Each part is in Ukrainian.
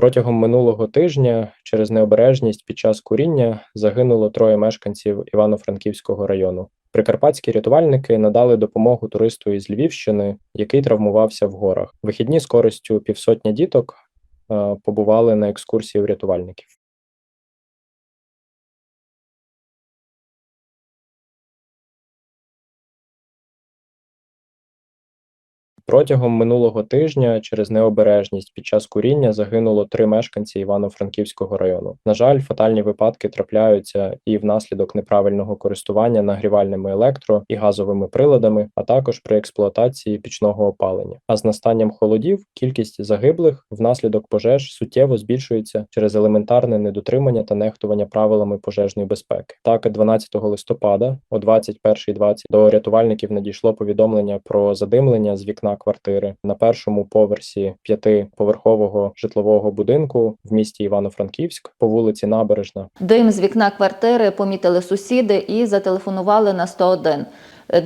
Протягом минулого тижня через необережність під час куріння загинуло троє мешканців Івано-Франківського району. Прикарпатські рятувальники надали допомогу туристу із Львівщини, який травмувався в горах. Вихідні з користю півсотні діток е, побували на екскурсії у рятувальників. Протягом минулого тижня через необережність під час куріння загинуло три мешканці Івано-Франківського району. На жаль, фатальні випадки трапляються і внаслідок неправильного користування нагрівальними електро і газовими приладами, а також при експлуатації пічного опалення. А з настанням холодів кількість загиблих внаслідок пожеж суттєво збільшується через елементарне недотримання та нехтування правилами пожежної безпеки. Так, 12 листопада о 21.20 до рятувальників надійшло повідомлення про задимлення з вікна квартири на першому поверсі п'ятиповерхового житлового будинку в місті Івано-Франківськ по вулиці Набережна. Дим з вікна квартири помітили сусіди і зателефонували на 101.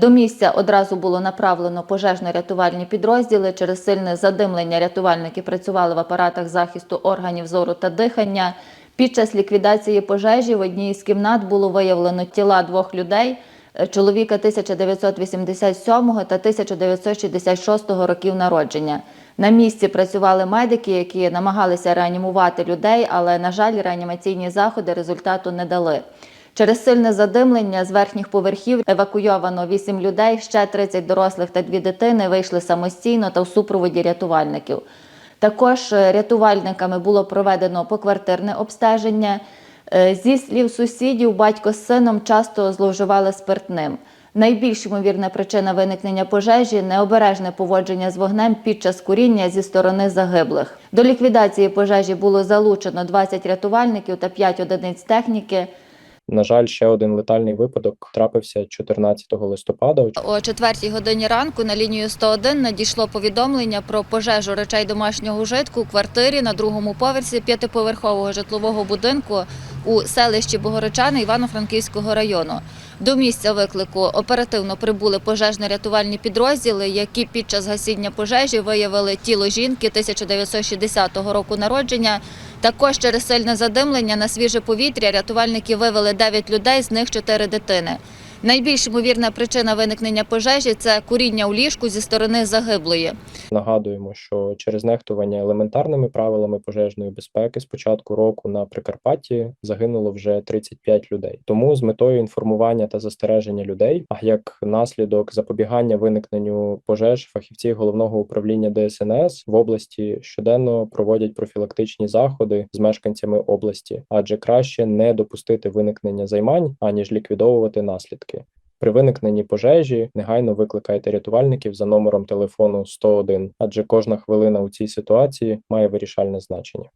До місця одразу було направлено пожежно-рятувальні підрозділи. Через сильне задимлення рятувальники працювали в апаратах захисту органів зору та дихання. Під час ліквідації пожежі в одній із кімнат було виявлено тіла двох людей чоловіка 1987 та 1966 років народження. На місці працювали медики, які намагалися реанімувати людей, але, на жаль, реанімаційні заходи результату не дали. Через сильне задимлення з верхніх поверхів евакуйовано 8 людей, ще 30 дорослих та 2 дитини вийшли самостійно та в супроводі рятувальників. Також е, рятувальниками було проведено поквартирне обстеження. Е, Зі слів сусідів, батько з сином часто зловживали спиртним. Найбільш ймовірна причина виникнення пожежі необережне поводження з вогнем під час куріння зі сторони загиблих. До ліквідації пожежі було залучено 20 рятувальників та 5 одиниць техніки. На жаль, ще один летальний випадок трапився 14 листопада. О 4 годині ранку на лінію 101 надійшло повідомлення про пожежу речей домашнього житку у квартирі на другому поверсі п'ятиповерхового житлового будинку у селищі Богородчани Івано-Франківського району. До місця виклику оперативно прибули пожежно-рятувальні підрозділи, які під час гасіння пожежі виявили тіло жінки 1960 року народження. Також через сильне задимлення на свіже повітря рятувальники вивели 9 людей, з них 4 дитини. Найбільш ймовірна причина виникнення пожежі це куріння у ліжку зі сторони загиблої. Нагадуємо, що через нехтування елементарними правилами пожежної безпеки з початку року на Прикарпатті загинуло вже 35 людей. Тому з метою інформування та застереження людей, а як наслідок запобігання виникненню пожеж, фахівці головного управління ДСНС в області щоденно проводять профілактичні заходи з мешканцями області, адже краще не допустити виникнення займань аніж ліквідовувати наслідки. При виникненні пожежі негайно викликайте рятувальників за номером телефону 101, адже кожна хвилина у цій ситуації має вирішальне значення.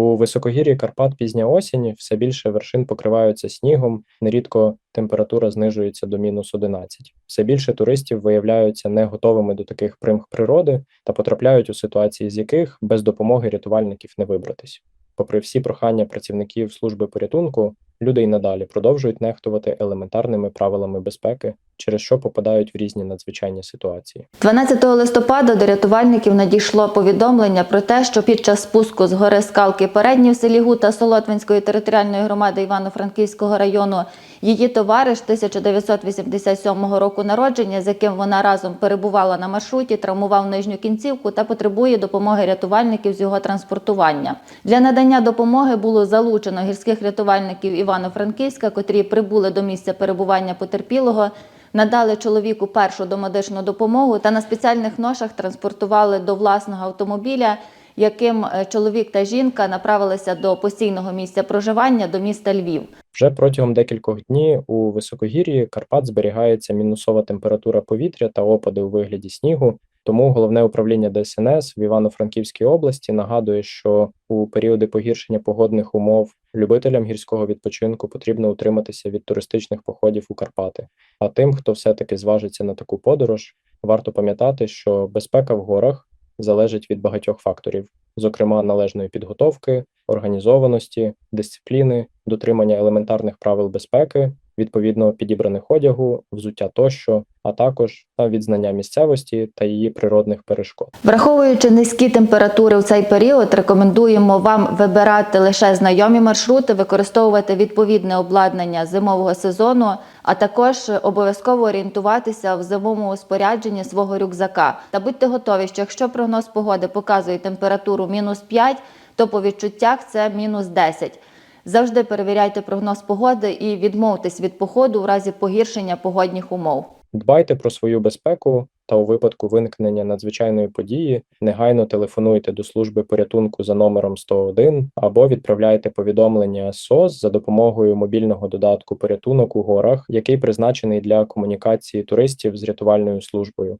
У високогір'ї Карпат пізня осінь все більше вершин покриваються снігом, нерідко температура знижується до мінус 11. Все більше туристів виявляються не готовими до таких примх природи та потрапляють у ситуації, з яких без допомоги рятувальників не вибратись. Попри всі прохання працівників служби порятунку, люди й надалі продовжують нехтувати елементарними правилами безпеки, через що попадають в різні надзвичайні ситуації. 12 листопада до рятувальників надійшло повідомлення про те, що під час спуску з гори скалки передні в селі Гута Солотвинської територіальної громади Івано-Франківського району її товариш 1987 року народження, з яким вона разом перебувала на маршруті, травмував нижню кінцівку та потребує допомоги рятувальників з його транспортування. Для надання допомоги було залучено гірських рятувальників Івано-Франківська, котрі прибули до місця перебування потерпілого. Надали чоловіку першу домедичну допомогу та на спеціальних ношах транспортували до власного автомобіля, яким е, чоловік та жінка направилися до постійного місця проживання до міста Львів. Вже протягом декількох днів у високогір'ї Карпат зберігається мінусова температура повітря та опади у вигляді снігу. Тому головне управління ДСНС в Івано-Франківській області нагадує, що у періоди погіршення погодних умов любителям гірського відпочинку потрібно утриматися від туристичних походів у Карпати. А тим, хто все-таки зважиться на таку подорож, варто пам'ятати, що безпека в горах залежить від багатьох факторів, зокрема належної підготовки, організованості, дисципліни, дотримання елементарних правил безпеки, відповідно підібраних одягу, взуття тощо, а також та відзнання місцевості та її природних перешкод. Враховуючи низькі температури в цей період, рекомендуємо вам вибирати лише знайомі маршрути, використовувати відповідне обладнання зимового сезону, а також обов'язково орієнтуватися в зимовому спорядженні свого рюкзака. Та будьте готові, що якщо прогноз погоди показує температуру мінус 5, то по відчуттях це мінус 10. Завжди перевіряйте прогноз погоди і відмовтесь від походу в разі погіршення погодних умов. Дбайте про свою безпеку та у випадку виникнення надзвичайної події негайно телефонуйте до служби порятунку за номером 101 або відправляйте повідомлення СОС за допомогою мобільного додатку порятунок у горах, який призначений для комунікації туристів з рятувальною службою.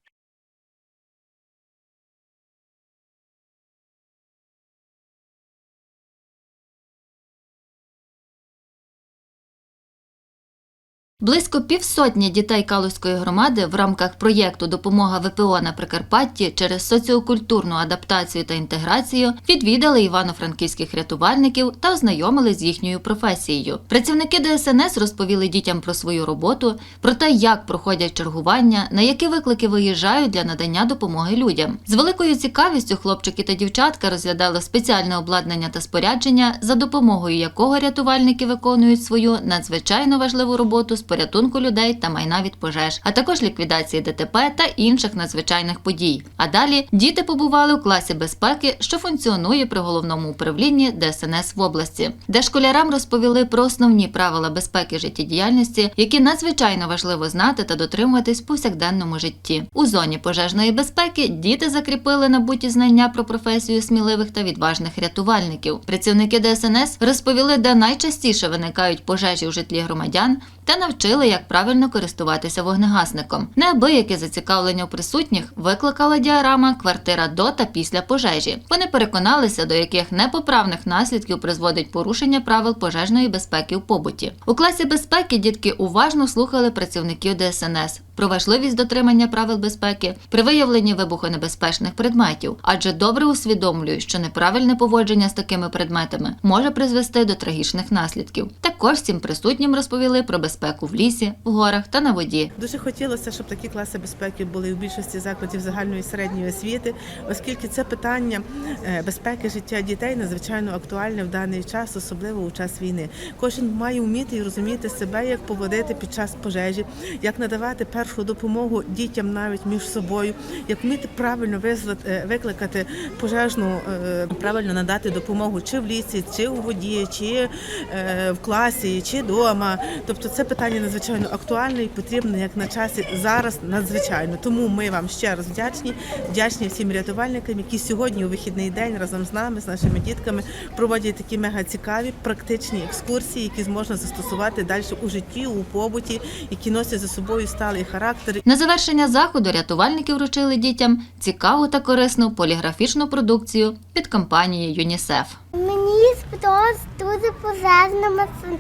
Близько півсотні дітей Калузької громади в рамках проєкту Допомога ВПО на Прикарпатті через соціокультурну адаптацію та інтеграцію відвідали івано-франківських рятувальників та ознайомились з їхньою професією. Працівники ДСНС розповіли дітям про свою роботу, про те, як проходять чергування, на які виклики виїжджають для надання допомоги людям. З великою цікавістю хлопчики та дівчатка розглядали спеціальне обладнання та спорядження, за допомогою якого рятувальники виконують свою надзвичайно важливу роботу порятунку людей та майна від пожеж, а також ліквідації ДТП та інших надзвичайних подій. А далі діти побували у класі безпеки, що функціонує при головному управлінні ДСНС в області, де школярам розповіли про основні правила безпеки життєдіяльності, які надзвичайно важливо знати та дотримуватись в повсякденному житті. У зоні пожежної безпеки діти закріпили набуті знання про професію сміливих та відважних рятувальників. Працівники ДСНС розповіли, де найчастіше виникають пожежі у житлі громадян, та навчили, як правильно користуватися вогнегасником. Неабияке зацікавлення у присутніх викликала діарама квартира до та після пожежі. Вони переконалися, до яких непоправних наслідків призводить порушення правил пожежної безпеки у побуті. У класі безпеки дітки уважно слухали працівників ДСНС про важливість дотримання правил безпеки при виявленні вибухонебезпечних предметів, адже добре усвідомлюють, що неправильне поводження з такими предметами може призвести до трагічних наслідків. Також всім присутнім розповіли про безпеку в лісі, в горах та на воді. Дуже хотілося, щоб такі класи безпеки були у більшості закладів загальної і середньої освіти, оскільки це питання е, безпеки життя дітей надзвичайно актуальне в даний час, особливо у час війни. Кожен має вміти і розуміти себе, як поводити під час пожежі, як надавати першу допомогу дітям навіть між собою, як вміти правильно е, викликати пожежну, е, правильно надати допомогу чи в лісі, чи у воді, чи е, в класі, чи вдома. Тобто це питання надзвичайно актуальне і потрібне як на часі зараз надзвичайно. Тому ми вам ще раз вдячні, вдячні всім рятувальникам, які сьогодні у вихідний день разом з нами, з нашими дітками, проводять такі мега цікаві практичні екскурсії, які зможна застосувати далі у житті, у побуті, які носять за собою сталий характер На завершення заходу рятувальники вручили дітям цікаву та корисну поліграфічну продукцію від компанії ЮНІСЕФ. Мені сподобалось дуже пожежна машина.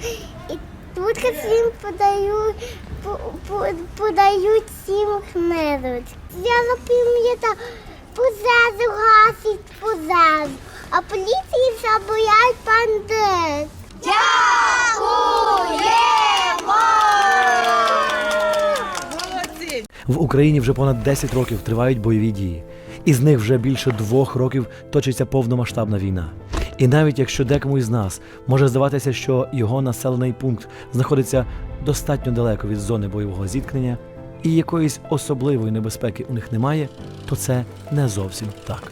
І тут всім подають, по- по- подають всім хмелють. Я запам'ятав, пожежу гасить пожежу, а поліції забоять бандит. молодці. В Україні вже понад 10 років тривають бойові дії. Із них вже більше двох років точиться повномасштабна війна. І навіть якщо декому із нас може здаватися, що його населений пункт знаходиться достатньо далеко від зони бойового зіткнення, і якоїсь особливої небезпеки у них немає, то це не зовсім так.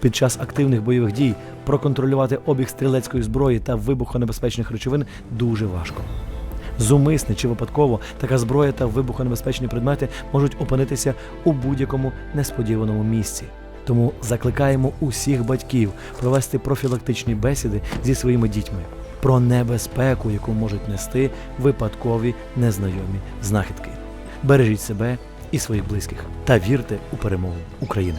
Під час активних бойових дій проконтролювати обіг стрілецької зброї та вибухонебезпечних речовин дуже важко. Зумисне чи випадково така зброя та вибухонебезпечні предмети можуть опинитися у будь-якому несподіваному місці. Тому закликаємо усіх батьків провести профілактичні бесіди зі своїми дітьми про небезпеку, яку можуть нести випадкові незнайомі знахідки. Бережіть себе і своїх близьких та вірте у перемогу України.